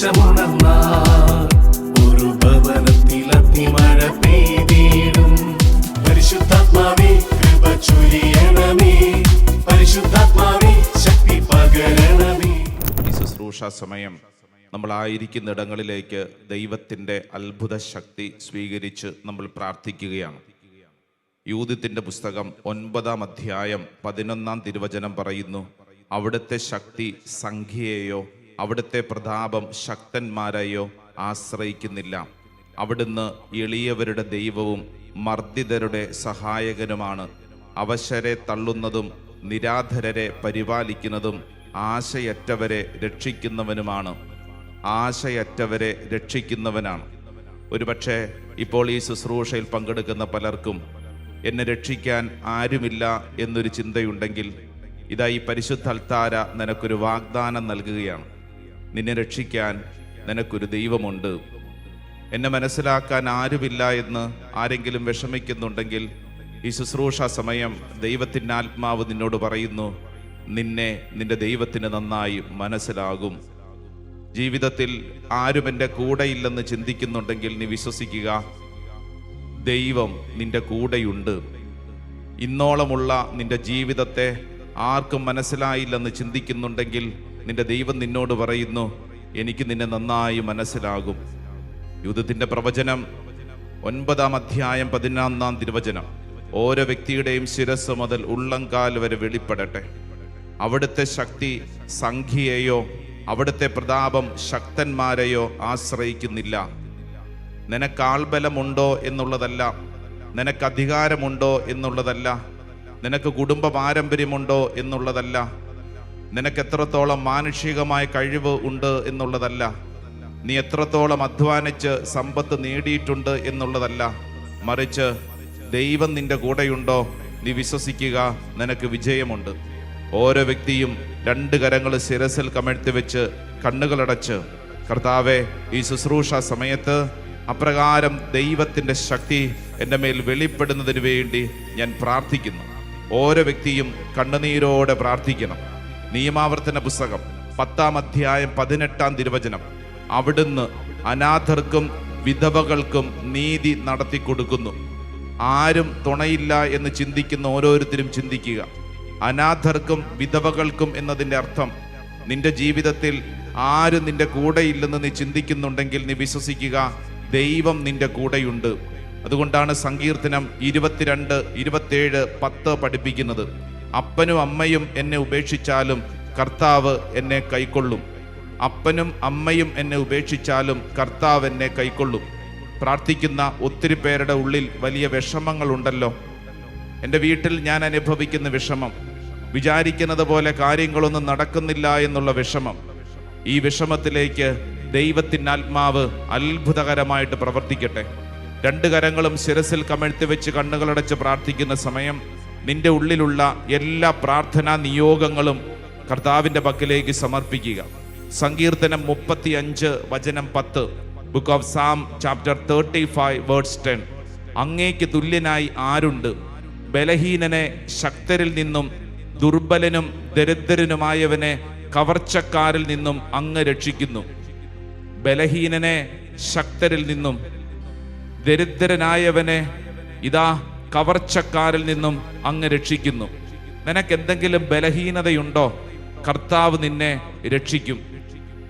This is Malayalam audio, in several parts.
ആവേശമുണർന്നാൽ ഒരു ഭവനത്തിൽ സമയം ദൈവത്തിന്റെ അത്ഭുത ശക്തി സ്വീകരിച്ച് നമ്മൾ പ്രാർത്ഥിക്കുകയാണ്. യൂതിത്തിന്റെ പുസ്തകം ഒൻപതാം അധ്യായം പതിനൊന്നാം തിരുവചനം പറയുന്നു അവിടുത്തെ ശക്തി സംഖ്യയെയോ അവിടുത്തെ പ്രതാപം ശക്തന്മാരെയോ ആശ്രയിക്കുന്നില്ല. അവിടുന്ന് എളിയവരുടെ ദൈവവും മർദ്ദിതരുടെ സഹായകനുമാണ്. അവശരെ തള്ളുന്നതും നിരാധരരെ പരിപാലിക്കുന്നതും ആശയറ്റവരെ രക്ഷിക്കുന്നവനുമാണ്. ആശയറ്റവരെ രക്ഷിക്കുന്നവനാണ്. ഒരുപക്ഷെ ഇപ്പോൾ ഈ ശുശ്രൂഷയിൽ പങ്കെടുക്കുന്ന പലർക്കും എന്നെ രക്ഷിക്കാൻ ആരുമില്ല എന്നൊരു ചിന്തയുണ്ടെങ്കിൽ ഇതാ ഈ പരിശുദ്ധ അൽത്താര നിനക്കൊരു വാഗ്ദാനം നൽകുകയാണ്. നിന്നെ രക്ഷിക്കാൻ നിനക്കൊരു ദൈവമുണ്ട്. എന്നെ മനസ്സിലാക്കാൻ ആരുമില്ല എന്ന് ആരെങ്കിലും വിഷമിക്കുന്നുണ്ടെങ്കിൽ ഈ ശുശ്രൂഷ സമയം ദൈവത്തിന്റെ ആത്മാവ് നിന്നോട് പറയുന്നു നിന്നെ നിന്റെ ദൈവത്തിന് നന്നായി മനസ്സിലാകും. ജീവിതത്തിൽ ആരും എന്റെ കൂടെയില്ലെന്ന് ചിന്തിക്കുന്നുണ്ടെങ്കിൽ നീ വിശ്വസിക്കുക ദൈവം നിന്റെ കൂടെയുണ്ട്. ഇന്നോളമുള്ള നിന്റെ ജീവിതത്തെ ആർക്കും മനസ്സിലായില്ലെന്ന് ചിന്തിക്കുന്നുണ്ടെങ്കിൽ നിന്റെ ദൈവം നിന്നോട് പറയുന്നു എനിക്ക് നിന്നെ നന്നായി മനസ്സിലാകും. യുദ്ധത്തിന്റെ പ്രവചനം ഒൻപതാം അധ്യായം പതിനൊന്നാം തിരുവചനം. ഓരോ വ്യക്തിയുടെയും ശിരസ് മുതൽ ഉള്ളംകാൽ വരെ വെളിപ്പെടട്ടെ. അവിടുത്തെ ശക്തി സംഖ്യയെയോ അവിടുത്തെ പ്രതാപം ശക്തന്മാരെയോ ആശ്രയിക്കുന്നില്ല. നിനക്ക് ആൾബലമുണ്ടോ എന്നുള്ളതല്ല നിനക്ക് അധികാരമുണ്ടോ എന്നുള്ളതല്ല നിനക്ക് കുടുംബ പാരമ്പര്യമുണ്ടോ എന്നുള്ളതല്ല നിനക്ക് എത്രത്തോളം മാനുഷികമായ കഴിവ് ഉണ്ട് എന്നുള്ളതല്ല. നീ എത്രത്തോളം അധ്വാനിച്ച് സമ്പത്ത് നേടിയിട്ടുണ്ട് എന്നുള്ളതല്ല. മറിച്ച് ദൈവം നിന്റെ കൂടെയുണ്ടോ? നീ വിശ്വസിക്കുക നിനക്ക് വിജയമുണ്ട്. ഓരോ വ്യക്തിയും രണ്ട് കരങ്ങൾ ശിരസിൽ കമഴ്ത്തി വെച്ച് കണ്ണുകളടച്ച് കർത്താവെ ഈ ശുശ്രൂഷ സമയത്ത് അപ്രകാരം ദൈവത്തിന്റെ ശക്തി എന്റെ മേൽ വെളിപ്പെടുന്നതിന് വേണ്ടി ഞാൻ പ്രാർത്ഥിക്കുന്നു. ഓരോ വ്യക്തിയും കണ്ണുനീരോടെ പ്രാർത്ഥിക്കണം. നിയമാവർത്തന പുസ്തകം പത്താം അധ്യായം പതിനെട്ടാം തിരുവചനം. അവിടുന്ന് അനാഥർക്കും വിധവകൾക്കും നീതി നടത്തി കൊടുക്കുന്നു ആരും തുണയില്ല എന്ന് ചിന്തിക്കുന്ന ഓരോരുത്തരും ചിന്തിക്കുക. അനാഥർക്കും വിധവകൾക്കും എന്നതിന്റെ അർത്ഥം നിന്റെ ജീവിതത്തിൽ ആരും നിന്റെ കൂടെയില്ലെന്ന് നീ ചിന്തിക്കുന്നുണ്ടെങ്കിൽ നീ വിശ്വസിക്കുക ദൈവം നിന്റെ കൂടെയുണ്ട്. അതുകൊണ്ടാണ് സങ്കീർത്തനം ഇരുപത്തിരണ്ട് ഇരുപത്തേഴ് പത്ത് പഠിപ്പിക്കുന്നത്. അപ്പനും അമ്മയും എന്നെ ഉപേക്ഷിച്ചാലും കർത്താവ് എന്നെ കൈക്കൊള്ളും. അപ്പനും അമ്മയും എന്നെ ഉപേക്ഷിച്ചാലും കർത്താവ് എന്നെ കൈക്കൊള്ളും. പ്രാർത്ഥിക്കുന്ന ഒത്തിരി പേരുടെ ഉള്ളിൽ വലിയ വിഷമങ്ങളുണ്ടല്ലോ. എന്റെ വീട്ടിൽ ഞാൻ അനുഭവിക്കുന്ന വിഷമം വിചാരിക്കുന്നത് പോലെ കാര്യങ്ങളൊന്നും നടക്കുന്നില്ല എന്നുള്ള വിഷമം. ഈ വിഷമത്തിലേക്ക് ദൈവത്തിന്റെ ആത്മാവ് അത്ഭുതകരമായിട്ട് പ്രവർത്തിക്കട്ടെ. രണ്ട് കരങ്ങളും ശിരസിൽ കമഴ്ത്തി വെച്ച് കണ്ണുകളടച്ച് പ്രാർത്ഥിക്കുന്ന സമയം നിന്റെ ഉള്ളിലുള്ള എല്ലാ പ്രാർത്ഥനാ നിയോഗങ്ങളും കർത്താവിന്റെ പക്കലേക്ക് സമർപ്പിക്കുക. സങ്കീർത്തനം മുപ്പത്തി അഞ്ച് വചനം പത്ത് book of Psalm chapter thirty five words ten അങ്ങേക്ക് തുല്യനായി ആരുണ്ട്? ബലഹീനനെ ശക്തരിൽ നിന്നും ദുർബലനും ദരിദ്രനുമായവനെ കവർച്ചക്കാരിൽ നിന്നും അങ്ങ് രക്ഷിക്കുന്നു. ബലഹീനനെ ശക്തരിൽ നിന്നും ദരിദ്രനായവനെ ഇതാ കവർച്ചക്കാരിൽ നിന്നും അങ്ങ് രക്ഷിക്കുന്നു. നിനക്ക് എന്തെങ്കിലും ബലഹീനതയുണ്ടോ? കർത്താവ് നിന്നെ രക്ഷിക്കും.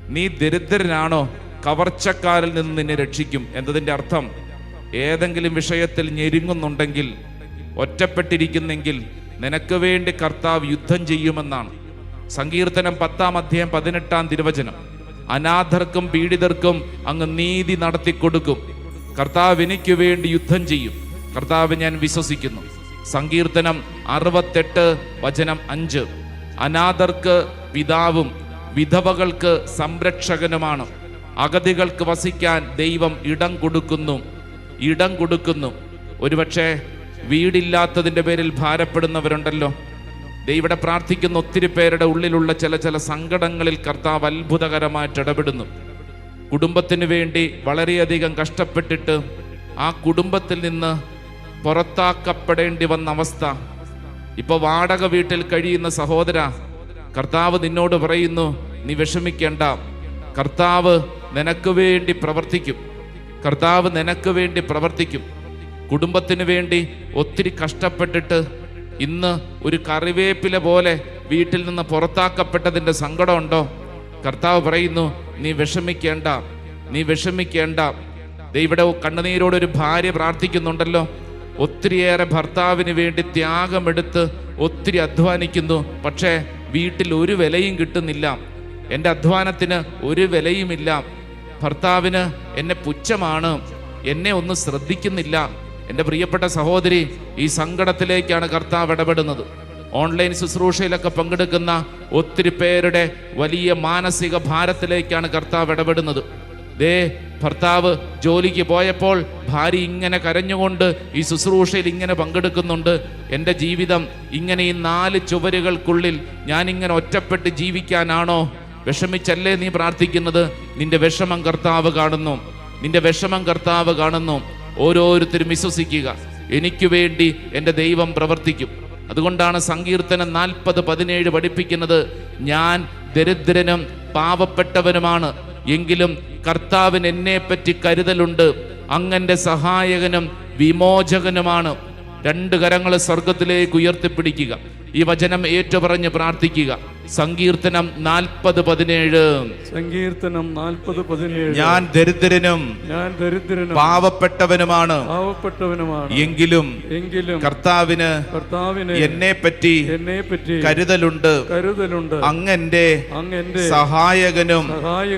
നീ ദരിദ്രനാണോ? കവർച്ചക്കാരിൽ നിന്ന് നിന്നെ രക്ഷിക്കും എന്നതിന്റെ അർത്ഥം ഏതെങ്കിലും വിഷയത്തിൽ ഞെരുങ്ങുന്നുണ്ടെങ്കിൽ ഒറ്റപ്പെട്ടിരിക്കുന്നെങ്കിൽ നിനക്ക് വേണ്ടി കർത്താവ് യുദ്ധം ചെയ്യുമെന്നാണ്. സങ്കീർത്തനം പത്താം അധ്യായം പതിനെട്ടാം തിരുവചനം. അനാഥർക്കും പീഡിതർക്കും അങ്ങ് നീതി നടത്തി കൊടുക്കും കർത്താവ് എനിക്ക് വേണ്ടി യുദ്ധം ചെയ്യും. കർത്താവ് ഞാൻ വിശ്വസിക്കുന്നു. സങ്കീർത്തനം അറുപത്തെട്ട് വചനം അഞ്ച്. അനാഥർക്ക് പിതാവും വിധവകൾക്ക് സംരക്ഷകനുമാണ്. അഗതികൾക്ക് വസിക്കാൻ ദൈവം ഇടം കൊടുക്കുന്നു. ഇടം കൊടുക്കുന്നു. ഒരുപക്ഷെ വീടില്ലാത്തതിന്റെ പേരിൽ ഭാരപ്പെടുന്നവരുണ്ടല്ലോ. ദൈവടെ പ്രാർത്ഥിക്കുന്ന ഒത്തിരി പേരുടെ ഉള്ളിലുള്ള ചില ചില സങ്കടങ്ങളിൽ കർത്താവ് അത്ഭുതകരമായിട്ട് ഇടപെടുന്നു. കുടുംബത്തിന് വേണ്ടി വളരെയധികം കഷ്ടപ്പെട്ടിട്ട് ആ കുടുംബത്തിൽ നിന്ന് പുറത്താക്കപ്പെടേണ്ടി വന്ന അവസ്ഥ. ഇപ്പൊ വാടക വീട്ടിൽ കഴിയുന്ന സഹോദര കർത്താവ് നിന്നോട് പറയുന്നു നീ വിഷമിക്കേണ്ട. കർത്താവ് നിനക്ക് വേണ്ടി പ്രവർത്തിക്കും. കർത്താവ് നിനക്ക് വേണ്ടി പ്രവർത്തിക്കും. കുടുംബത്തിന് വേണ്ടി ഒത്തിരി കഷ്ടപ്പെട്ടിട്ട് ഇന്ന് ഒരു കറിവേപ്പില പോലെ വീട്ടിൽ നിന്ന് പുറത്താക്കപ്പെട്ടതിന്റെ സങ്കടമുണ്ടോ കർത്താവ് പറയുന്നു നീ വിഷമിക്കേണ്ട. നീ വിഷമിക്കേണ്ട. ദേ ഇവിടെ കണ്ണുനീരോടൊരു ഭാര്യ പ്രാർത്ഥിക്കുന്നുണ്ടല്ലോ. ഒത്തിരിയേറെ ഭർത്താവിന് വേണ്ടി ത്യാഗമെടുത്ത് ഒത്തിരി അധ്വാനിക്കുന്നു. പക്ഷേ വീട്ടിൽ ഒരു വിലയും കിട്ടുന്നില്ല. എന്റെ അധ്വാനത്തിന് ഒരു വിലയുമില്ല. ഭർത്താവിന് എന്നെ പുച്ഛമാണ്. എന്നെ ഒന്നും ശ്രദ്ധിക്കുന്നില്ല. എന്റെ പ്രിയപ്പെട്ട സഹോദരി ഈ സങ്കടത്തിലേക്കാണ് കർത്താവ് ഇടപെടുന്നത്. ഓൺലൈൻ ശുശ്രൂഷയിലൊക്കെ പങ്കെടുക്കുന്ന ഒത്തിരി പേരുടെ വലിയ മാനസിക ഭാരത്തിലേക്കാണ് കർത്താവ് ഇടപെടുന്നത്. ദേ ഭർത്താവ് ജോലിക്ക് പോയപ്പോൾ ഭാര്യ ഇങ്ങനെ കരഞ്ഞുകൊണ്ട് ഈ ശുശ്രൂഷയിൽ ഇങ്ങനെ പങ്കെടുക്കുന്നുണ്ട്. എന്റെ ജീവിതം ഇങ്ങനെ ഈ നാല് ചുവരുകൾക്കുള്ളിൽ ഞാനിങ്ങനെ ഒറ്റപ്പെട്ട് ജീവിക്കാനാണോ? വിഷമിച്ചല്ലേ നീ പ്രാർത്ഥിക്കുന്നത്? നിന്റെ വിഷമം കർത്താവ് കാണുന്നു. നിന്റെ വിഷമം കർത്താവ് കാണുന്നു. ഓരോരുത്തരും വിശ്വസിക്കുക. എനിക്ക് വേണ്ടി എന്റെ ദൈവം പ്രവർത്തിക്കും. അതുകൊണ്ടാണ് സങ്കീർത്തനം നാൽപ്പത് പതിനേഴ് പഠിപ്പിക്കുന്നത്. ഞാൻ ദരിദ്രനും പാവപ്പെട്ടവനുമാണ്. എങ്കിലും കർത്താവിന് എന്നെ പറ്റി കരുതലുണ്ട്. അങ്ങന്റെ സഹായകനും വിമോചകനുമാണ്. രണ്ട് കരങ്ങൾ സ്വർഗത്തിലേക്ക് ഉയർത്തിപ്പിടിക്കുക. ഈ വചനം ഏറ്റുപറഞ്ഞ് പ്രാർത്ഥിക്കുക. സങ്കീർത്തനം നാൽപ്പത് പതിനേഴ്. സങ്കീർത്തനം നാൽപ്പത് പതിനേഴ്. ഞാൻ ദരിദ്രനും ഞാൻ ദരിദ്രനും പാവപ്പെട്ടവനുമാണ്. പാവപ്പെട്ടവനുമാണ്. എങ്കിലും എങ്കിലും കർത്താവിന് കർത്താവിന് എന്നെ പറ്റി എന്നെ പറ്റി കരുതലുണ്ട്. കരുതലുണ്ട്. അങ്ങന്റെ അങ്ങന്റെ സഹായകനും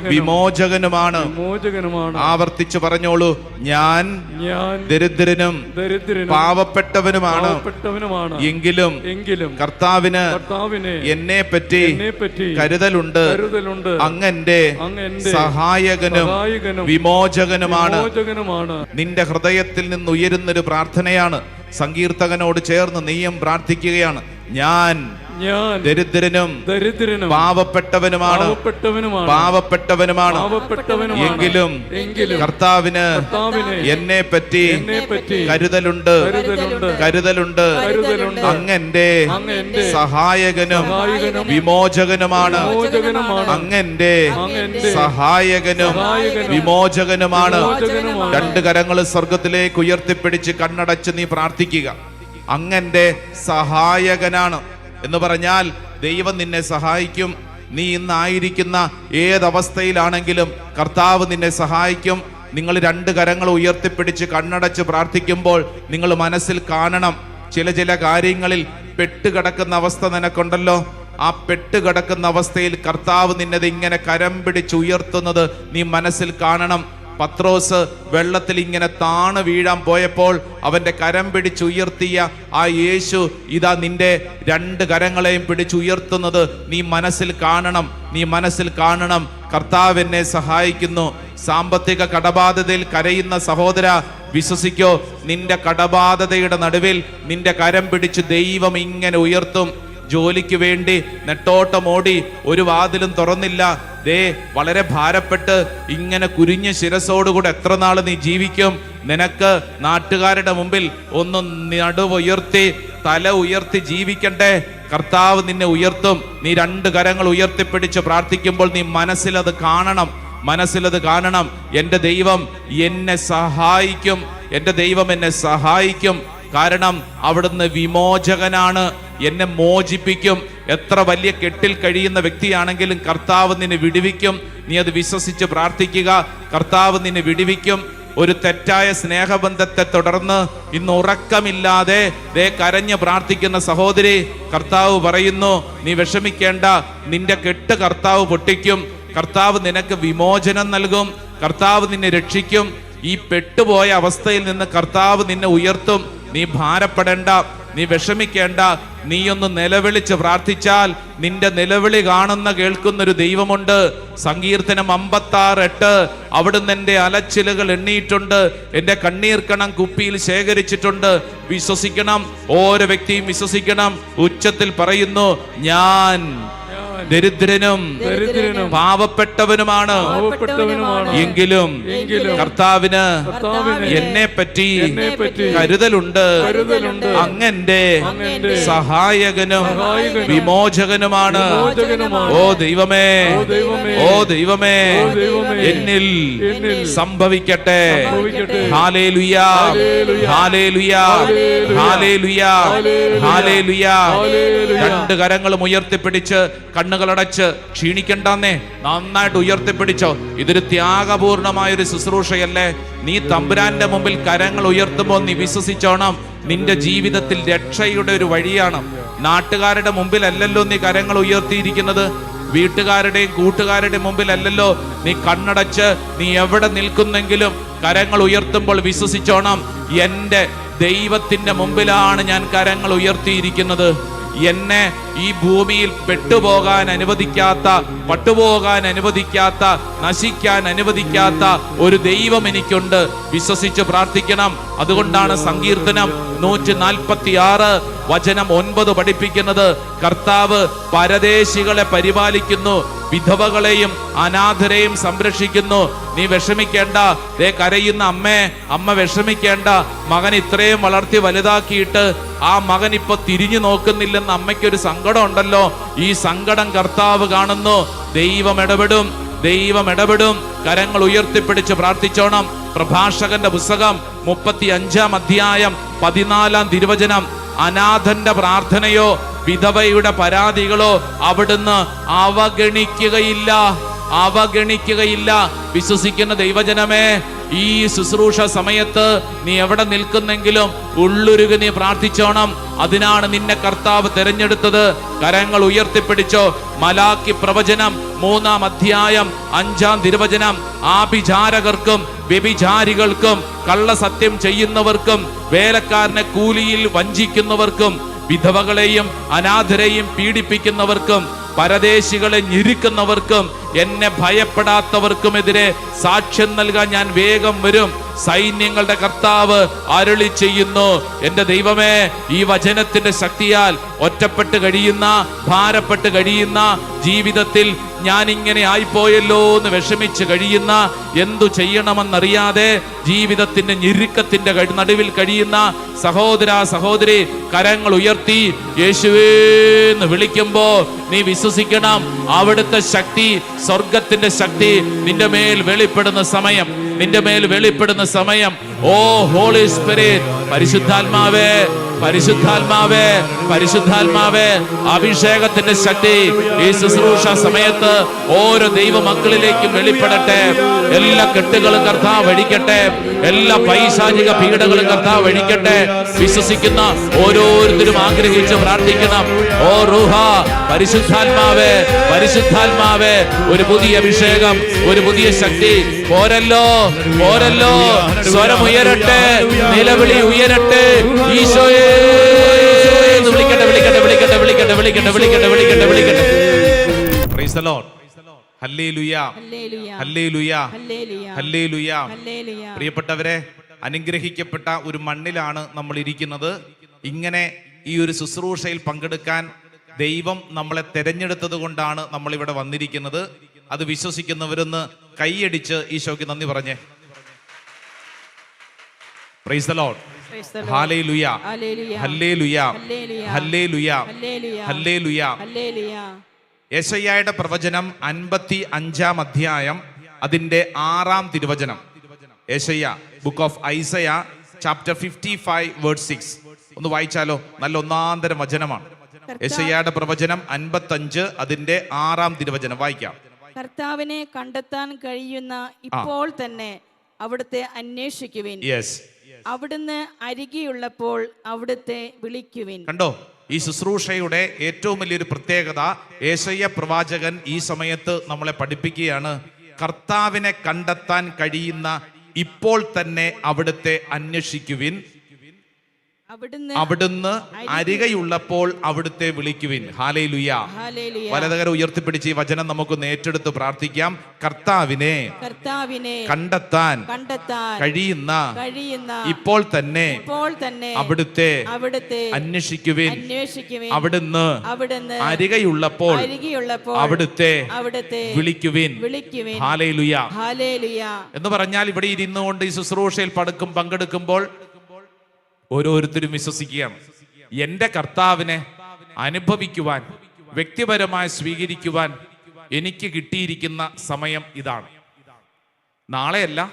വിമോചകനുമാണ്. വിമോചകനുമാണ്. ആവർത്തിച്ചു പറഞ്ഞോളൂ. ഞാൻ ഞാൻ ദരിദ്രനും ദരിദ്രനും പാവപ്പെട്ടവനുമാണ്. പാവപ്പെട്ടവനുമാണ്. എങ്കിലും എങ്കിലും കർത്താവിന് കർത്താവിന് എന്നെ പറ്റി പറ്റി കരുതലുണ്ട്. അങ്ങന്റെ സഹായകനും വിമോചകനുമാണ്. നിന്റെ ഹൃദയത്തിൽ നിന്ന് ഉയരുന്നൊരു പ്രാർത്ഥനയാണ്. സങ്കീർത്തകനോട് ചേർന്ന് നീയും പ്രാർത്ഥിക്കുകയാണ്. ഞാൻ ഞാൻ ദരിദ്രനും ദരിദ്രനും പാവപ്പെട്ടവനുമാണ്. പാവപ്പെട്ടവനുമാണ്. എങ്കിലും കർത്താവിന് എന്നെ പറ്റി കരുതലുണ്ട്. കരുതലുണ്ട്. അങ്ങന്റെ സഹായകനും വിമോചകനുമാണ്. അങ്ങന്റെ സഹായകനും വിമോചകനുമാണ്. രണ്ട് കരങ്ങൾ സ്വർഗത്തിലേക്ക് ഉയർത്തിപ്പിടിച്ച് കണ്ണടച്ച് നീ പ്രാർത്ഥിക്കുക. അങ്ങന്റെ സഹായകനാണ്. എന്ന് പറഞ്ഞാൽ ദൈവം നിന്നെ സഹായിക്കും. നീ ഇന്നായിരിക്കുന്ന ഏതവസ്ഥയിലാണെങ്കിലും കർത്താവ് നിന്നെ സഹായിക്കും. നിങ്ങൾ രണ്ട് കരങ്ങൾ ഉയർത്തിപ്പിടിച്ച് കണ്ണടച്ച് പ്രാർത്ഥിക്കുമ്പോൾ നിങ്ങൾ മനസ്സിൽ കാണണം. ചില ചില കാര്യങ്ങളിൽ പെട്ടുകിടക്കുന്ന അവസ്ഥ നിനക്കുണ്ടല്ലോ. ആ പെട്ടുകിടക്കുന്ന അവസ്ഥയിൽ കർത്താവ് നിന്നത് ഇങ്ങനെ കരം പിടിച്ച് ഉയർത്തുന്നത് നീ മനസ്സിൽ കാണണം. പത്രോസ് വെള്ളത്തിൽ ഇങ്ങനെ താണ് വീഴാൻ പോയപ്പോൾ അവന്റെ കരം പിടിച്ചുയർത്തിയ ആ യേശു ഇതാ നിന്റെ രണ്ട് കരങ്ങളെയും പിടിച്ചുയർത്തുന്നത് നീ മനസ്സിൽ കാണണം നീ മനസ്സിൽ കാണണം. കർത്താവ് എന്നെ സഹായിക്കുന്നു. സാമ്പത്തിക കടബാധ്യതയിൽ കരയുന്ന സഹോദര വിശ്വസിക്കോ നിന്റെ കടബാധ്യതയുടെ നടുവിൽ നിന്റെ കരം പിടിച്ച് ദൈവം ഇങ്ങനെ ഉയർത്തും. ജോലിക്ക് വേണ്ടി നെട്ടോട്ടമോടി ഒരു വാതിലും തുറന്നില്ല. ദേ വളരെ ഭാരപ്പെട്ട് ഇങ്ങനെ കുരിഞ്ഞ ശിരസോടുകൂടെ എത്ര നാൾ നീ ജീവിക്കും? നിനക്ക് നാട്ടുകാരുടെ മുമ്പിൽ ഒന്ന് നടുവുയർത്തി തല ഉയർത്തി ജീവിക്കണ്ടേ? കർത്താവ് നിന്നെ ഉയർത്തും. നീ രണ്ട് കരങ്ങൾ ഉയർത്തിപ്പിടിച്ച് പ്രാർത്ഥിക്കുമ്പോൾ നീ മനസ്സിലത് കാണണം. മനസ്സിലത് കാണണം. എന്റെ ദൈവം എന്നെ സഹായിക്കും. എന്റെ ദൈവം എന്നെ സഹായിക്കും. കാരണം അവിടുന്ന് വിമോചകനാണ്. എന്നെ മോചിപ്പിക്കും. എത്ര വലിയ കെട്ടിൽ കഴിയുന്ന വ്യക്തിയാണെങ്കിലും കർത്താവ് നിന്നെ വിടുവിക്കും. നീ അത് വിശ്വസിച്ച് പ്രാർത്ഥിക്കുക. കർത്താവ് നിന്നെ വിടുവിക്കും. ഒരു തെറ്റായ സ്നേഹബന്ധത്തെ തുടർന്ന് ഇന്ന് ഉറക്കമില്ലാതെ ദേ കരഞ്ഞ് പ്രാർത്ഥിക്കുന്ന സഹോദരി കർത്താവ് പറയുന്നു നീ വിഷമിക്കേണ്ട. നിന്റെ കെട്ട് കർത്താവ് പൊട്ടിക്കും. കർത്താവ് നിനക്ക് വിമോചനം നൽകും. കർത്താവ് നിന്നെ രക്ഷിക്കും. ഈ പെട്ടുപോയ അവസ്ഥയിൽ നിന്ന് കർത്താവ് നിന്നെ ഉയർത്തും. നീ ഭാരപ്പെടേണ്ട. നീ വിഷമിക്കേണ്ട. നീയൊന്ന് നിലവിളിച്ച് പ്രാർത്ഥിച്ചാൽ നിന്റെ നിലവിളി കാണുന്ന കേൾക്കുന്നൊരു ദൈവമുണ്ട്. സങ്കീർത്തനം അമ്പത്താറ് എട്ട് അവിടുന്ന് എന്റെ അലച്ചിലുകൾ എണ്ണിയിട്ടുണ്ട്. എന്റെ കണ്ണീർക്കണം കണം കുപ്പിയിൽ ശേഖരിച്ചിട്ടുണ്ട്. വിശ്വസിക്കണം. ഓരോ വ്യക്തിയും വിശ്വസിക്കണം. ഉച്ചത്തിൽ പറയുന്നു ഞാൻ ദരിദ്രനും. ദരിദ്രനും. പാവപ്പെട്ടവനുമാണ്. പാവപ്പെട്ടവനുമാണ്. എങ്കിലും എങ്കിലും കർത്താവിന് എന്നെ പറ്റി എന്നെപ്പറ്റി കരുതലുണ്ട്. കരുതലുണ്ട്. അങ്ങന്റെ സഹായകനും വിമോചകനുമാണ്. ഓ ദൈവമേ. ഓ ദൈവമേ. എന്നിൽ സംഭവിക്കട്ടെ. Hallelujah hallelujah. Hallelujah hallelujah hallelujah hallelujah. രണ്ട് കരങ്ങളും ഉയർത്തിപ്പിടിച്ച് കണ്ണുകളടച്ച് ക്ഷീണിക്കണ്ടെന്നേ നന്നായിട്ട് ഉയർത്തിപ്പിടിച്ചോ. ഇതൊരു ത്യാഗപൂർണമായ ഒരു ശുശ്രൂഷയല്ലേ? നീ തമ്പുരാന്റെ മുമ്പിൽ കരങ്ങൾ ഉയർത്തുമ്പോൾ നീ വിശ്വസിച്ചോണം. നിന്റെ ജീവിതത്തിൽ രക്ഷയുടെ ഒരു വഴിയാണ്. നാട്ടുകാരുടെ മുമ്പിലല്ലല്ലോ നീ കരങ്ങൾ ഉയർത്തിയിരിക്കുന്നത്. വീട്ടുകാരുടെയും കൂട്ടുകാരുടെയും മുമ്പിലല്ലല്ലോ നീ കണ്ണടച്ച് നീ എവിടെ നിൽക്കുന്നെങ്കിലും കരങ്ങൾ ഉയർത്തുമ്പോൾ വിശ്വസിച്ചോണം. എന്റെ ദൈവത്തിന്റെ മുമ്പിലാണ് ഞാൻ കരങ്ങൾ ഉയർത്തിയിരിക്കുന്നത്. എന്നെ ഈ ഭൂമിയിൽ പെട്ടുപോകാൻ അനുവദിക്കാത്ത പട്ടുപോകാൻ അനുവദിക്കാത്ത നശിക്കാൻ അനുവദിക്കാത്ത ഒരു ദൈവം എനിക്കുണ്ട്. വിശ്വസിച്ച് പ്രാർത്ഥിക്കണം. അതുകൊണ്ടാണ് സങ്കീർത്തനം നൂറ്റി നാൽപ്പത്തി ആറ് വചനം ഒൻപത് പഠിപ്പിക്കുന്നത്. കർത്താവ് പരദേശികളെ പരിപാലിക്കുന്നു. വിധവകളെയും അനാഥരെയും സംരക്ഷിക്കുന്നു. നീ വിഷമിക്കേണ്ട. ദേ കരയുന്ന അമ്മേ അമ്മ വിഷമിക്കേണ്ട. മകൻ ഇത്രയും വളർത്തി വലുതാക്കിയിട്ട് ആ മകൻ ഇപ്പൊ തിരിഞ്ഞു നോക്കുന്നില്ലെന്ന് അമ്മയ്ക്കൊരു സങ്കടം ഉണ്ടല്ലോ. ഈ സങ്കടം കർത്താവ് കാണുന്നു. ദൈവം ഇടപെടും. ദൈവം ഇടപെടും. കരങ്ങൾ ഉയർത്തിപ്പിടിച്ച് പ്രാർത്ഥിച്ചോണം. പ്രഭാഷകന്റെ പുസ്തകം മുപ്പത്തി അഞ്ചാം അധ്യായം പതിനാലാം തിരുവചനം. അനാഥന്റെ പ്രാർത്ഥനയോ വിധവയുടെ പരാതികളോ അവിടുന്ന് അവഗണിക്കുകയില്ല അവഗണിക്കുകയില്ല. വിശ്വസിക്കുന്ന ദൈവജനമേ ഈ ശുശ്രൂഷ സമയത്ത് നീ എവിടെ നിൽക്കുന്നെങ്കിലും ഉള്ളുരുകി നീ പ്രാർത്ഥിച്ചോണം. അതിനാണ് നിന്നെ കർത്താവ് തിരഞ്ഞെടുത്തത്. കരങ്ങൾ ഉയർത്തിപ്പിടിച്ചോ. മലാക്കി പ്രവചനം മൂന്നാം അധ്യായം അഞ്ചാം തിരുവചനം. ആഭിചാരകർക്കും വ്യഭിചാരികൾക്കും കള്ളസത്യം ചെയ്യുന്നവർക്കും വേലക്കാരനെ കൂലിയിൽ വഞ്ചിക്കുന്നവർക്കും വിധവകളെയും അനാഥരെയും പീഡിപ്പിക്കുന്നവർക്കും പരദേശികളെ ഞെരുക്കുന്നവർക്കും എന്നെ ഭയപ്പെടാത്തവർക്കുമെതിരെ സാക്ഷ്യം നൽകാൻ ഞാൻ വേഗം വരും. സൈന്യങ്ങളുടെ കർത്താവ് അരുളി ചെയ്യുന്നു. എന്റെ ദൈവമേ ഈ വചനത്തിന്റെ ശക്തിയാൽ ഒറ്റപ്പെട്ട് കഴിയുന്ന ഭാരപ്പെട്ട് കഴിയുന്ന ജീവിതത്തിൽ ഞാൻ ഇങ്ങനെ ആയിപ്പോയല്ലോ എന്ന് വിഷമിച്ച് കഴിയുന്ന എന്തു ചെയ്യണമെന്നറിയാതെ ജീവിതത്തിന്റെ ഞെരുക്കത്തിന്റെ നടുവിൽ കഴിയുന്ന സഹോദര സഹോദരി കരങ്ങൾ ഉയർത്തി യേശുവേന്ന് വിളിക്കുമ്പോ നീ വിശ്വസിക്കണം അവിടുത്തെ ശക്തി സ്വർഗത്തിന്റെ ശക്തി നിന്റെ മേൽ വെളിപ്പെടുന്ന സമയം നിന്റെ മേൽ വെളിപ്പെടുന്ന സമയം. O Holy Spirit. പരിശുദ്ധാത്മാവേ പരിശുദ്ധാത്മാവേ പരിശുദ്ധാത്മാവേ അഭിഷേകത്തിന്റെ ശക്തി ഈ ശുശ്രൂഷ സമയത്ത് ഓരോ ദൈവ മക്കളിലേക്കും വെളിപ്പെടട്ടെ. എല്ലാ കെട്ടുകളും കർത്താവ് വഴിക്കട്ടെ എല്ലാ പൈശാചിക പീഡകളും കർത്താവ് വഴിക്കട്ടെ വിശ്വസിക്കുന്ന ഓരോരുത്തരും ആഗ്രഹിച്ച് പ്രാർത്ഥിക്കണം ഓ റൂഹ പരിശുദ്ധാത്മാവേ പരിശുദ്ധാത്മാവേ ഒരു പുതിയ അഭിഷേകം ഒരു പുതിയ ശക്തി. പോരല്ലോ പോരല്ലോ. സ്വരം ഉയരട്ടെ നിലവിളി ഉയരട്ടെ. ഈശോയെ വിളിക്കട്ടെ വിളിക്കട്ടെ വിളിക്കട്ടെ വിളിക്കട്ടെ വിളിക്കട്ടെ വിളിക്കട്ടെ വിളിക്കട്ടെ വിളിക്കട്ടെ Praise the Lord. Hallelujah hallelujah. Hallelujah hallelujah. Hallelujah hallelujah. പ്രിയപ്പെട്ടവരെ അനുഗ്രഹിക്കപ്പെട്ട ഒരു മണ്ണിലാണ് നമ്മൾ ഇരിക്കുന്നത് ഇങ്ങനെ ഈ ഒരു ശുശ്രൂഷയിൽ പങ്കെടുക്കാൻ ദൈവം നമ്മളെ തെരഞ്ഞെടുത്തത് കൊണ്ടാണ് നമ്മൾ ഇവിടെ വന്നിരിക്കുന്നത് അത് വിശ്വസിക്കുന്നവരൊന്ന് കൈയടിച്ച് ഈശോയ്ക്ക് നന്ദി പറഞ്ഞേ praise the Lord Praise the Lord. Hallelujah hallelujah. Hallelujah hallelujah. യേശയ്യായുടെ പ്രവചനം അൻപത്തി അഞ്ചാം അധ്യായം അതിന്റെ ആറാം തിരുവചനം. യേശയ്യ book of Isaiah chapter fifty five word six ഒന്ന് വായിച്ചാലോ? നല്ല ഒന്നാന്തരം വചനമാണ്. യേശയ്യായുടെ പ്രവചനം അൻപത്തഞ്ച് അതിന്റെ ആറാം തിരുവചനം. വായിക്കാം. കർത്താവിനെ കണ്ടെത്താൻ കഴിയുന്ന ഇപ്പോൾ തന്നെ അവിടുത്തെ അന്വേഷിക്കുവിൻ. യെസ് അവിടുന്ന് അരികെയുള്ളപ്പോൾ അവിടുത്തെ വിളിക്കുവിൻ. കണ്ടോ? ഈ ശുശ്രൂഷയുടെ ഏറ്റവും വലിയൊരു പ്രത്യേകത ഏശയ്യ പ്രവാചകൻ ഈ സമയത്ത് നമ്മളെ പഠിപ്പിക്കുകയാണ്. കർത്താവിനെ കണ്ടെത്താൻ കഴിയുന്ന ഇപ്പോൾ തന്നെ അവിടുത്തെ അന്വേഷിക്കുവിൻ. അവിടുന്ന് അരികയുള്ളപ്പോൾ അവിടുത്തെ വിളിക്കുവിൻ. ഹാലേ വലതകര ഹല്ലേലൂയ. വലതുകരം ഉയർത്തിപ്പിടിച്ച് ഈ വചനം നമുക്കൊന്ന് ഏറ്റെടുത്ത് പ്രാർത്ഥിക്കാം. കർത്താവിനെ കർത്താവിനെ കണ്ടെത്താൻ കണ്ടെത്താൻ കഴിയുന്ന കഴിയുന്ന ഇപ്പോൾ തന്നെ ഇപ്പോൾ തന്നെ അവിടുത്തെ അവിടുത്തെ അന്വേഷിക്കുവിൻ. അന്വേഷിക്കുവിൻ. അവിടുന്ന് അവിടുന്ന് അരികയുള്ളപ്പോൾ അരികെയുള്ളപ്പോൾ അവിടുത്തെ അവിടുത്തെ വിളിക്കുവിൻ. വിളിക്കുവിൻ. ഹാലയിലുയ ഹാലയിലുയ എന്ന് പറഞ്ഞാൽ ഇവിടെ ഇരുന്നുകൊണ്ട് ഈ ശുശ്രൂഷയിൽ പടുക്കും പങ്കെടുക്കുമ്പോൾ ഓരോരുത്തരും വിശ്വസിക്കുകയാണ്. എന്റെ കർത്താവിനെ അനുഭവിക്കുവാൻ വ്യക്തിപരമായി സ്വീകരിക്കുവാൻ എനിക്ക് കിട്ടിയിരിക്കുന്ന സമയം ഇതാണ്. നാളെയല്ല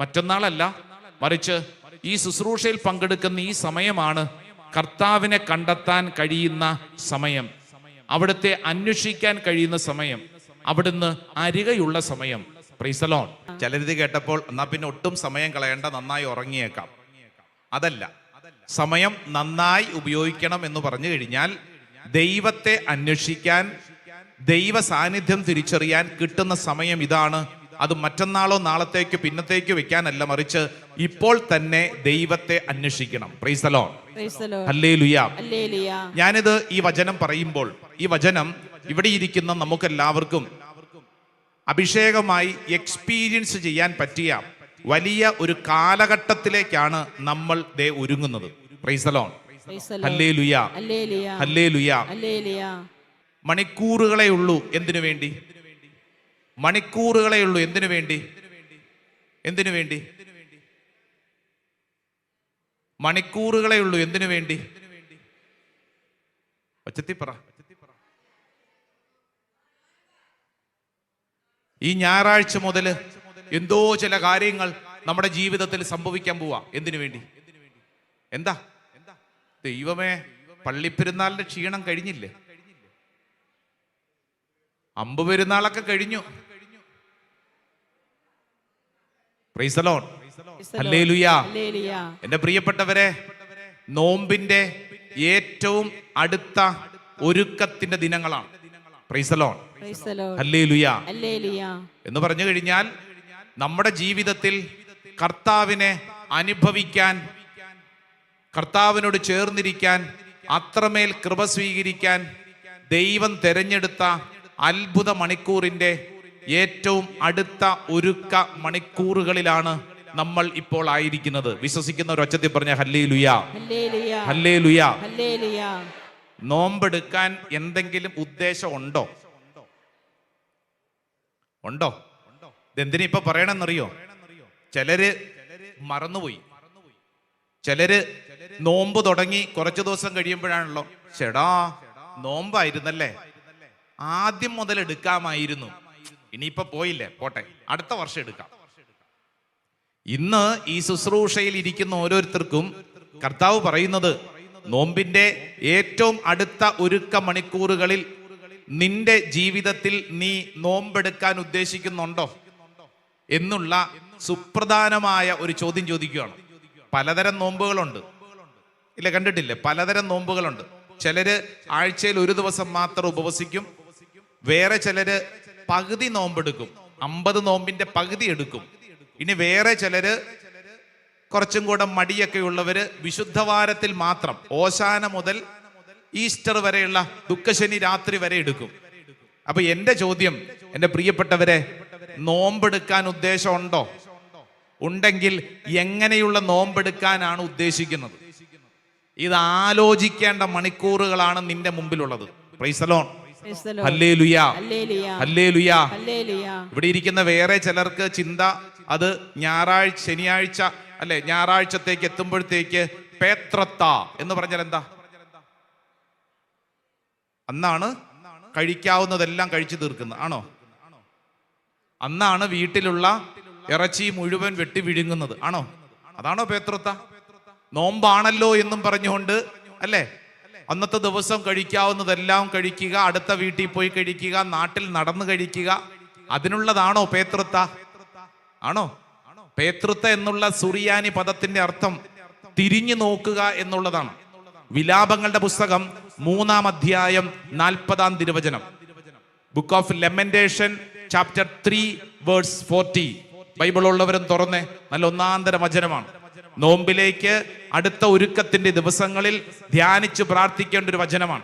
മറ്റന്നാളല്ല മറിച്ച് ഈ ശുശ്രൂഷയിൽ പങ്കെടുക്കുന്ന ഈ സമയമാണ് കർത്താവിനെ കണ്ടെത്താൻ കഴിയുന്ന സമയം. അവിടുത്തെ അന്വേഷിക്കാൻ കഴിയുന്ന സമയം. അവിടുന്ന് അരികയുള്ള സമയം. പ്രൈസലോൺ ചിലരിത് കേട്ടപ്പോൾ എന്നാ പിന്നെ ഒട്ടും സമയം കളയേണ്ട നന്നായി ഉറങ്ങിയേക്കാം. അതല്ല. സമയം നന്നായി ഉപയോഗിക്കണം എന്ന് പറഞ്ഞു കഴിഞ്ഞാൽ ദൈവത്തെ അന്വേഷിക്കാൻ ദൈവ സാന്നിധ്യം തിരിച്ചറിയാൻ കിട്ടുന്ന സമയം ഇതാണ്. അത് മറ്റന്നാളോ നാളത്തേക്കോ പിന്നത്തേക്കോ വെക്കാനല്ല മറിച്ച് ഇപ്പോൾ തന്നെ ദൈവത്തെ അന്വേഷിക്കണം. പ്രൈസലോ Praise the Lord. അല്ലേ ലുയാ ഹല്ലേലൂയ ഞാനിത് ഈ വചനം പറയുമ്പോൾ ഈ വചനം ഇവിടെ ഇരിക്കുന്ന നമുക്കെല്ലാവർക്കും അഭിഷേകമായി എക്സ്പീരിയൻസ് ചെയ്യാൻ പറ്റിയ വലിയ ഒരു കാലഘട്ടത്തിലേക്കാണ് നമ്മൾ ദേ ഒരുങ്ങുന്നത്. പ്രൈസലോൺ മണിക്കൂറുകളെ ഉള്ളൂ എന്തിനു വേണ്ടി? മണിക്കൂറുകളെ ഉള്ളൂ എന്തിനു വേണ്ടി? എന്തിനു വേണ്ടി? മണിക്കൂറുകളെ ഉള്ളൂ എന്തിനു വേണ്ടി? ഒച്ചത്തിപ്പറ ഈ ഞായറാഴ്ച മുതൽ എന്തോ ചില കാര്യങ്ങൾ നമ്മുടെ ജീവിതത്തിൽ സംഭവിക്കാൻ പോവാ. എന്തിനു വേണ്ടി? എന്താ? ദൈവമേ പള്ളിപ്പെരുന്നാളിന്റെ ക്ഷീണം കഴിഞ്ഞില്ലേ? അമ്പ് പെരുന്നാളൊക്കെ കഴിഞ്ഞു എന്റെ പ്രിയപ്പെട്ടവരെ നോമ്പിന്റെ ഏറ്റവും അടുത്ത ഒരുക്കത്തിന്റെ ദിനങ്ങളാണ്. പ്രൈസലോൺ എന്ന് പറഞ്ഞു കഴിഞ്ഞാൽ നമ്മുടെ ജീവിതത്തിൽ കർത്താവിനെ അനുഭവിക്കാൻ കർത്താവിനോട് ചേർന്നിരിക്കാൻ അത്രമേൽ കൃപ സ്വീകരിക്കാൻ ദൈവം തെരഞ്ഞെടുത്ത അത്ഭുത മണിക്കൂറിന്റെ ഏറ്റവും അടുത്ത ഒരുക്ക മണിക്കൂറുകളിലാണ് നമ്മൾ ഇപ്പോൾ ആയിരിക്കുന്നത്. വിശ്വസിക്കുന്ന ഒരു ഒച്ചത്തിൽ പറഞ്ഞ ഹല്ലേ ലുയാ ഹല്ലേ ലുയാ നോമ്പെടുക്കാൻ എന്തെങ്കിലും ഉദ്ദേശം ഉണ്ടോ? ഉണ്ടോ? ഇതെന്തിനാ ഇപ്പൊ പറയണമെന്നറിയോ? ചിലര് മറന്നുപോയി. ചിലര് നോമ്പ് തുടങ്ങി കുറച്ചു ദിവസം കഴിയുമ്പോഴാണല്ലോ ചേടാ നോമ്പായിരുന്നല്ലേ? ആദ്യം മുതൽ എടുക്കാമായിരുന്നു. ഇനിയിപ്പൊ പോയില്ലേ? പോട്ടെ അടുത്ത വർഷം എടുക്കാം. ഇന്ന് ഈ ശുശ്രൂഷയിൽ ഇരിക്കുന്ന ഓരോരുത്തർക്കും കർത്താവ് പറയുന്നത് നോമ്പിന്റെ ഏറ്റവും അടുത്ത ഒരുക്ക മണിക്കൂറുകളിൽ നിന്റെ ജീവിതത്തിൽ നീ നോമ്പെടുക്കാൻ ഉദ്ദേശിക്കുന്നുണ്ടോ? എന്നുള്ള സുപ്രധാനമായ ഒരു ചോദ്യം ചോദിക്കുകയാണ്. പലതരം നോമ്പുകളുണ്ട്. ഇല്ല കണ്ടിട്ടില്ലേ? പലതരം നോമ്പുകളുണ്ട്. ചിലര് ആഴ്ചയിൽ ഒരു ദിവസം മാത്രം ഉപവസിക്കും. വേറെ ചിലര് പകുതി നോമ്പെടുക്കും. അമ്പത് നോമ്പിന്റെ പകുതി എടുക്കും. ഇനി വേറെ ചിലര് കുറച്ചും കൂടെ മടിയൊക്കെ ഉള്ളവര് വിശുദ്ധവാരത്തിൽ മാത്രം ഓശാന മുതൽ ഈസ്റ്റർ വരെയുള്ള ദുഃഖശനി രാത്രി വരെ എടുക്കും. അപ്പൊ എന്റെ ചോദ്യം എന്റെ പ്രിയപ്പെട്ടവരെ നോമ്പെടുക്കാൻ ഉദ്ദേശമുണ്ടോ? ഉണ്ടെങ്കിൽ എങ്ങനെയുള്ള നോമ്പെടുക്കാനാണ് ഉദ്ദേശിക്കുന്നത്? ഇത് ആലോചിക്കേണ്ട മണിക്കൂറുകളാണ് നിന്റെ മുമ്പിലുള്ളത്. പ്രൈസലോൺ ഇവിടെ ഇരിക്കുന്ന വേറെ ചിലർക്ക് ചിന്ത അത് ഞായറാഴ്ച ശനിയാഴ്ച അല്ലെ ഞായറാഴ്ചത്തേക്ക് എത്തുമ്പോഴത്തേക്ക് പേത്രത്ത എന്ന് പറഞ്ഞാൽ എന്താ? അന്നാണ് കഴിക്കാവുന്നതെല്ലാം കഴിച്ചു തീർക്കുന്നത്. ആണോ? അന്നാണ് വീട്ടിലുള്ള ഇറച്ചി മുഴുവൻ വെട്ടി വിഴുങ്ങുന്നത്. ആണോ? അതാണോ പേത്രത്ത? നോമ്പാണല്ലോ എന്നും പറഞ്ഞുകൊണ്ട് അല്ലേ? അന്നത്തെ ദിവസം കഴിക്കാവുന്നതെല്ലാം കഴിക്കുക അടുത്ത വീട്ടിൽ പോയി കഴിക്കുക നാട്ടിൽ നടന്നു കഴിക്കുക. അതിനുള്ളതാണോ പേത്രത്ത? ആണോ? പേതൃത്ത എന്നുള്ള സുറിയാനി പദത്തിന്റെ അർത്ഥം തിരിഞ്ഞു നോക്കുക എന്നുള്ളതാണ്. വിലാപങ്ങളുടെ പുസ്തകം മൂന്നാം അധ്യായം നാൽപ്പതാം തിരുവചനം. Book of Lamentation chapter three verse forty Bible ഉള്ളവരും തുറന്നേ നല്ല ഒന്നാന്തര വചനമാണ്. നോമ്പിലേക്ക് അടുത്ത ഒരുക്കത്തിന്റെ ദിവസങ്ങളിൽ ധ്യാനിച്ച് പ്രാർത്ഥിക്കേണ്ട ഒരു വചനമാണ്.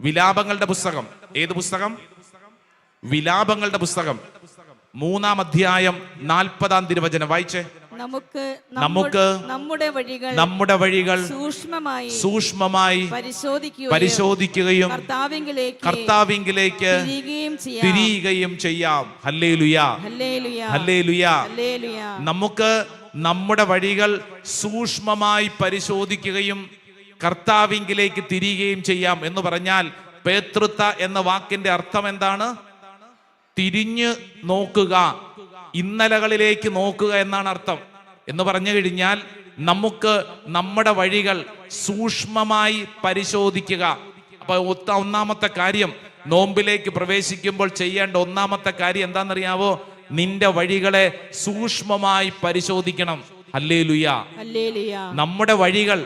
വിലാപങ്ങളുടെ പുസ്തകം. ഏത് പുസ്തകം? വിലാപങ്ങളുടെ പുസ്തകം. മൂന്നാം അധ്യായം നാൽപ്പതാം തിരുവചനം. വായിച്ചേ. നമുക്ക് നമുക്ക് നമ്മുടെ വഴികൾ നമ്മുടെ വഴികൾ സൂക്ഷ്മമായി സൂക്ഷ്മമായി പരിശോധിക്കുകയും പരിശോധിക്കുകയും കർത്താവിംഗിലേക്ക് തിരിയുകയും ചെയ്യാം. ഹല്ലേലുയാ. ഹല്ലേലൂയ. ഹല്ലേലുയാ. ഹല്ലേലൂയ. നമുക്ക് നമ്മുടെ വഴികൾ സൂക്ഷ്മമായി പരിശോധിക്കുകയും കർത്താവിംഗിലേക്ക് തിരിയുകയും ചെയ്യാം എന്ന് പറഞ്ഞാൽ പേതൃത്വ എന്ന വാക്കിന്റെ അർത്ഥം എന്താണ്? തിരിഞ്ഞു നോക്കുക. ഇന്നലകളിലേക്ക് നോക്കുക എന്നാണ് അർത്ഥം. എന്ന് പറഞ്ഞു കഴിഞ്ഞാൽ നമുക്ക് നമ്മുടെ വഴികൾ സൂക്ഷ്മമായി പരിശോധിക്കുക. അപ്പൊ ഒന്നാമത്തെ കാര്യം നോമ്പിലേക്ക് പ്രവേശിക്കുമ്പോൾ ചെയ്യേണ്ട ഒന്നാമത്തെ കാര്യം എന്താണെന്നറിയാവോ? നിന്റെ വഴികളെ സൂക്ഷ്മമായി പരിശോധിക്കണം. അല്ലേ ലുയാ നമ്മുടെ വഴികൾ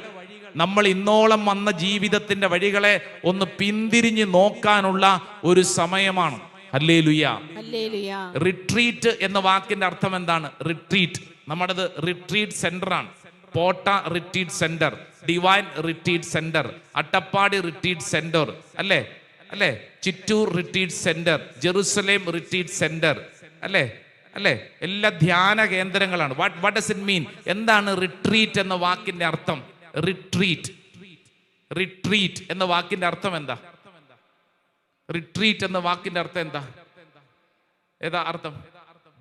നമ്മൾ ഇന്നോളം വന്ന ജീവിതത്തിന്റെ വഴികളെ ഒന്ന് പിന്തിരിഞ്ഞ് നോക്കാനുള്ള ഒരു സമയമാണ്. അല്ലേ ലുയ റിട്രീറ്റ് എന്ന വാക്കിന്റെ അർത്ഥം എന്താണ്? റിട്രീറ്റ് നമ്മുടേത് retreat സെന്ററാണ് Potta retreat centre divine retreat centre Attappadi retreat centre അല്ലേ? അല്ലേ? Chittoor retreat centre Jerusalem retreat centre അല്ലേ? അല്ലേ? എല്ലാ ധ്യാന കേന്ദ്രങ്ങളാണ്. What what does it mean എന്താണ് റിട്രീറ്റ് എന്ന വാക്കിന്റെ അർത്ഥം? റിട്രീറ്റ് റിട്രീറ്റ് എന്ന വാക്കിന്റെ അർത്ഥം എന്താ? റിട്രീറ്റ് എന്ന വാക്കിന്റെ അർത്ഥം എന്താ? ഏതാ അർത്ഥം?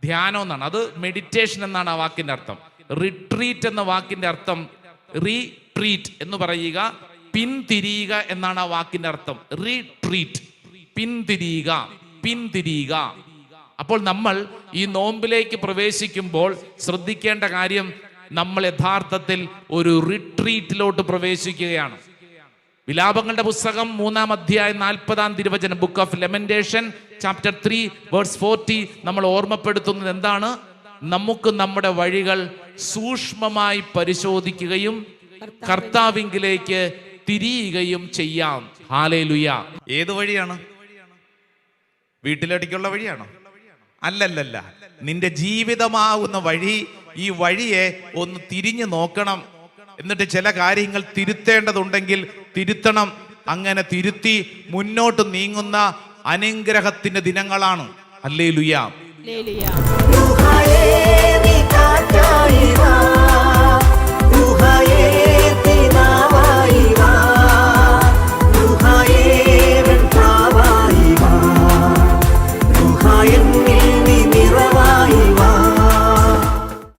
ധ്യാനം എന്നാണ്. അത് മെഡിറ്റേഷൻ എന്നാണ് ആ വാക്കിന്റെ അർത്ഥം. റിട്രീറ്റ് എന്ന വാക്കിന്റെ അർത്ഥം റീട്രീറ്റ് എന്ന് പറയുക പിന്തിരിയുക എന്നാണ് ആ വാക്കിന്റെ അർത്ഥം. റീട്രീറ്റ് പിന്തിരിയുക പിന്തിരിയുക. അപ്പോൾ നമ്മൾ ഈ നോമ്പിലേക്ക് പ്രവേശിക്കുമ്പോൾ ശ്രദ്ധിക്കേണ്ട കാര്യം നമ്മൾ യഥാർത്ഥത്തിൽ ഒരു റിട്രീറ്റിലോട്ട് പ്രവേശിക്കുകയാണ്. വിലാപങ്ങളുടെ പുസ്തകം മൂന്നാം അധ്യായം നാൽപ്പതാം തിരുവചനം book of Lamentation chapter three verse forty നമ്മൾ ഓർമ്മപ്പെടുത്തുന്നത് എന്താണ്? നമുക്ക് നമ്മുടെ വഴികൾ സൂക്ഷ്മമായി പരിശോധിക്കുകയും കർത്താവിങ്കിലേക്ക് തിരിയുകയും ചെയ്യാം. ഹാലേലുയ ഏത് വഴിയാണ്? വീട്ടിലേക്കുള്ള വഴിയാണോ? അല്ലല്ലല്ല. നിന്റെ ജീവിതമാകുന്ന വഴി ഈ വഴിയെ ഒന്ന് തിരിഞ്ഞു നോക്കണം. എന്നിട്ട് ചില കാര്യങ്ങൾ തിരുത്തേണ്ടതുണ്ടെങ്കിൽ തിരുത്തണം. അങ്ങനെ തിരുത്തി മുന്നോട്ട് നീങ്ങുന്ന അനുഗ്രഹത്തിന്റെ ദിനങ്ങളാണ്. അല്ലേ ലുയാ ലേലുയാ